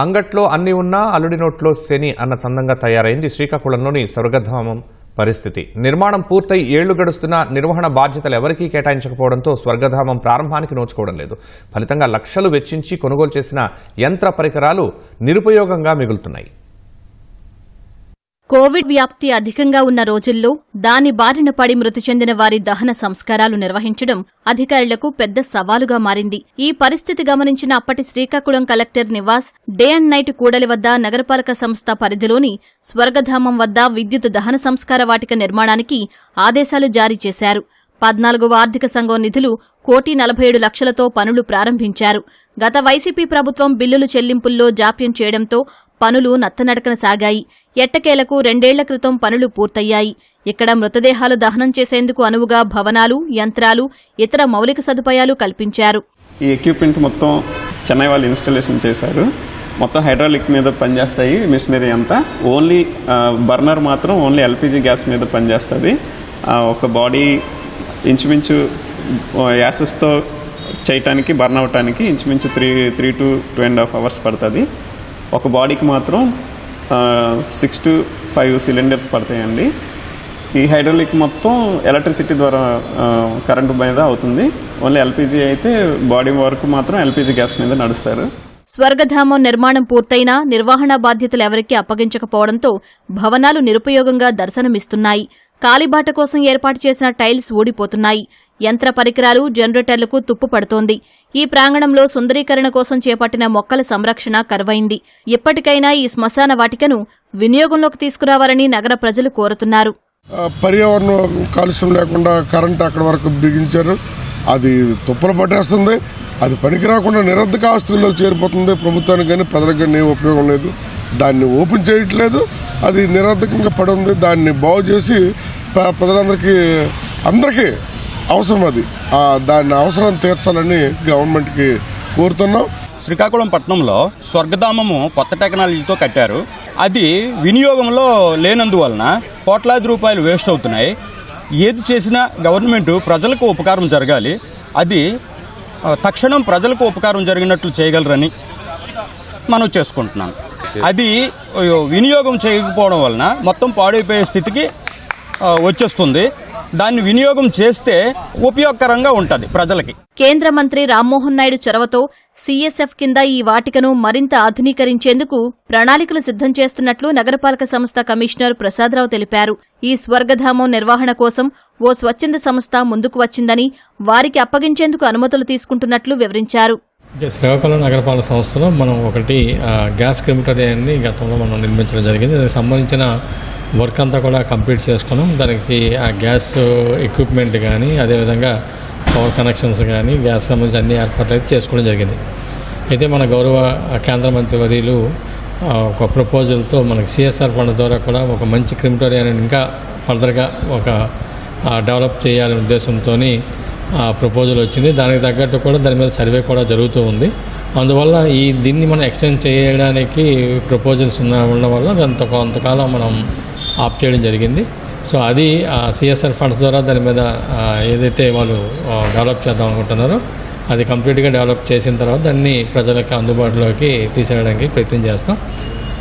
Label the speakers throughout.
Speaker 1: అంగట్లో అన్ని ఉన్నా అల్లుడి నోట్లో శని అన్న చందంగా తయారైంది శ్రీకాకుళంలోని స్వర్గధామం పరిస్థితి. నిర్మాణం పూర్తయి ఏళ్ళు గడుస్తున్నా నిర్వహణ బాధ్యతలు ఎవరికీ కేటాయించకపోవడంతో స్వర్గధామం ప్రారంభానికి నోచుకోవడం లేదు. ఫలితంగా లక్షలు వెచ్చించి కొనుగోలు చేసిన యంత్ర పరికరాలు నిరుపయోగంగా మిగులుతున్నాయి.
Speaker 2: కోవిడ్ వ్యాప్తి అధికంగా ఉన్న రోజుల్లో దాని బారిన పడి మృతి చెందిన వారి దహన సంస్కారాలు నిర్వహించడం అధికారులకు పెద్ద సవాలుగా మారింది. ఈ పరిస్థితి గమనించిన అప్పటి Srikakulam collector Nivas day and night కూడలి వద్ద నగరపాలక సంస్థ పరిధిలోని స్వర్గధామం వద్ద విద్యుత్ దహన సంస్కార వాటిక నిర్మాణానికి ఆదేశాలు జారీ చేశారు. పద్నాలుగవ ఆర్థిక సంఘం నిధులు కోటి నలభై ఏడు లక్షలతో పనులు ప్రారంభించారు. గత వైసీపీ ప్రభుత్వం బిల్లులు చెల్లింపుల్లో జాప్యం చేయడంతో పనులు నత్తనడకన సాగాయి. ఎట్టకేలకు రెండేళ్ళ క్రితం పనులు పూర్తయ్యాయి. ఇక్కడ మృతదేహాలు దహనం చేసేందుకు అనువుగా భవనాలు యంత్రాలు ఇతర మౌలిక సదుపాయాలు కల్పించారు.
Speaker 3: ఈ ఎక్విప్మెంట్ మొత్తం చెన్నై వాళ్ళు ఇన్స్టాలేషన్ చేశారు. మొత్తం హైడ్రాలిక్ మీద పనిచేస్తాయి మిషనరీ అంతా. ఓన్లీ బర్నర్ మాత్రం ఓన్లీ ఎల్పిజి గ్యాస్ మీద పనిచేస్తుంది. ఒక బాడీ ఇంచుమించు యాసెస్తో చేయటానికి బర్న్ అవటానికి ఇంచుమించు three three to two and half hours పడుతుంది. ఒక బాడీకి మాత్రం సిక్స్ టు ఫైవ్ సిలిండర్స్ పడతాయండి. ఈ హైడ్రాలిక్ మొత్తం ఎలక్ట్రిసిటీ ద్వారా కరెంటు మీద అవుతుంది. ఓన్లీ ఎల్పిజి అయితే బాడీ వరకు మాత్రం ఎల్పిజి గ్యాస్ మీద నడుస్తారు.
Speaker 2: స్వర్గధామం నిర్మాణం పూర్తయినా నిర్వహణ బాధ్యతలు ఎవరికీ అప్పగించకపోవడంతో భవనాలు నిరుపయోగంగా దర్శనమిస్తున్నాయి. కాలిబాట కోసం ఏర్పాటు చేసిన టైల్స్ ఊడిపోతున్నాయి. యంత్ర పరికరాలు జనరేటర్లకు తుప్పు పడుతోంది. ఈ ప్రాంగణంలో సుందరీకరణ కోసం చేపట్టిన మొక్కల సంరక్షణ కరువైంది. ఇప్పటికైనా ఈ శ్మశాన వాటికను వినియోగంలోకి తీసుకురావాలని నగర ప్రజలు కోరుతున్నారు.
Speaker 4: పర్యావరణం కాలుష్యం లేకుండా కరెంట్ అక్కడ వరకు బిగించారు. అది తుప్పలు పట్టేస్తుంది. అది పనికి రాకుండా నిరర్ధక ఆస్తుల్లో చేరిపోతుంది. ప్రభుత్వానికి కానీ ప్రజలకు కానీ ఉపయోగం లేదు. దాన్ని ఓపెన్ చేయట్లేదు. అది నిరర్ధకంగా పడి ఉంది. దాన్ని బాగు చేసి ప్రజలందరికీ అందరికీ అవసరం అది. దాని అవసరం తీర్చాలని గవర్నమెంట్కి కోరుతున్నాం.
Speaker 5: శ్రీకాకుళం పట్టణంలో స్వర్గధామము కొత్త టెక్నాలజీతో కట్టారు. అది వినియోగంలో లేనందువలన కోట్లాది రూపాయలు వేస్ట్ అవుతున్నాయి. ఏది చేసినా గవర్నమెంట్ ప్రజలకు ఉపకారం జరగాలి. అది తక్షణం ప్రజలకు ఉపకారం జరిగినట్లు చేయగలరని మనం చేసుకుంటున్నాం. అది వినియోగం చేయకపోవడం వలన మొత్తం పాడైపోయే స్థితికి వచ్చేస్తుంది. దాన్ని వినియోగం చేస్తే ఉపయోగకరంగా ఉంటుంది ప్రజలకి.
Speaker 2: కేంద్ర మంత్రి రామ్మోహన్ నాయుడు చొరవతో సీఎస్ఎఫ్ కింద ఈ వాటికను మరింత ఆధునీకరించేందుకు ప్రణాళికలు సిద్ధం చేస్తున్నట్లు నగరపాలక సంస్థ కమిషనర్ ప్రసాదరావు తెలిపారు. ఈ స్వర్గధామం నిర్వహణ కోసం ఓ స్వచ్ఛంద సంస్థ ముందుకు వచ్చిందని వారికి అప్పగించేందుకు అనుమతులు తీసుకుంటున్నట్లు వివరించారు.
Speaker 6: శ్రీకాకుళం నగరపాలక సంస్థలో మనం ఒకటి ఆ, గ్యాస్ క్రిమిటోరియాన్ని గతంలో మనం నిర్మించడం జరిగింది. దానికి సంబంధించిన వర్క్ అంతా కూడా కంప్లీట్ చేసుకున్నాం. దానికి ఆ గ్యాస్ ఎక్విప్మెంట్ కానీ అదేవిధంగా పవర్ కనెక్షన్స్ కానీ గ్యాస్ సంబంధించిన అన్ని ఏర్పాట్లు అయితే చేసుకోవడం జరిగింది. అయితే మన గౌరవ కేంద్ర మంత్రి వర్యులు ఒక ప్రపోజల్తో మనకి సిఎస్ఆర్ ఫండ్ ద్వారా కూడా ఒక మంచి క్రిమిటోరియాని ఇంకా ఫర్దర్గా ఒక డెవలప్ చేయాలనే ఉద్దేశంతో ప్రపోజల్ వచ్చింది. దానికి తగ్గట్టు కూడా దాని మీద సర్వే కూడా జరుగుతూ ఉంది. అందువల్ల ఈ దీన్ని మనం ఎక్స్టెండ్ చేయడానికి ప్రపోజల్స్ ఉన్న ఉండడం వల్ల కొంత కొంతకాలం మనం ఆప్ చేయడం జరిగింది. సో అది సిఎస్ఆర్ ఫండ్స్ ద్వారా దాని మీద ఏదైతే వాళ్ళు డెవలప్ చేద్దాం అనుకుంటున్నారో అది కంప్లీట్గా డెవలప్ చేసిన తర్వాత దాన్ని ప్రజలకు అందుబాటులోకి తీసేయడానికి ప్రయత్నం చేస్తాం.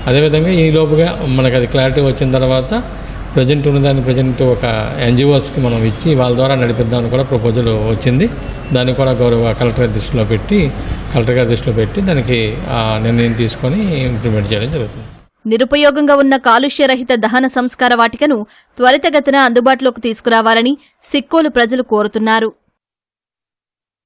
Speaker 6: అదేవిధంగా ఈ లోపుగా మనకు అది క్లారిటీ వచ్చిన తర్వాత ప్రజెంట్ ఉన్నదాన్ని ప్రజెంట్ ఒక ఎన్జిఓస్కి మనం ఇచ్చి వాళ్ళ ద్వారా నడిపిద్దామని కూడా ప్రపోజల్ వచ్చింది. దాన్ని కూడా గౌరవ కలెక్టర్ దృష్టిలో పెట్టి కలెక్టర్ గారి దృష్టిలో పెట్టి దానికి ఆ నిర్ణయం తీసుకొని ఇంప్లిమెంట్ చేయడం జరుగుతుంది.
Speaker 2: నిరుపయోగంగా ఉన్న కాలుష్యరహిత దహన సంస్కార వాటికను త్వరితగతిన అందుబాటులోకి తీసుకురావాలని సిక్కోలు ప్రజలు కోరుతున్నారు.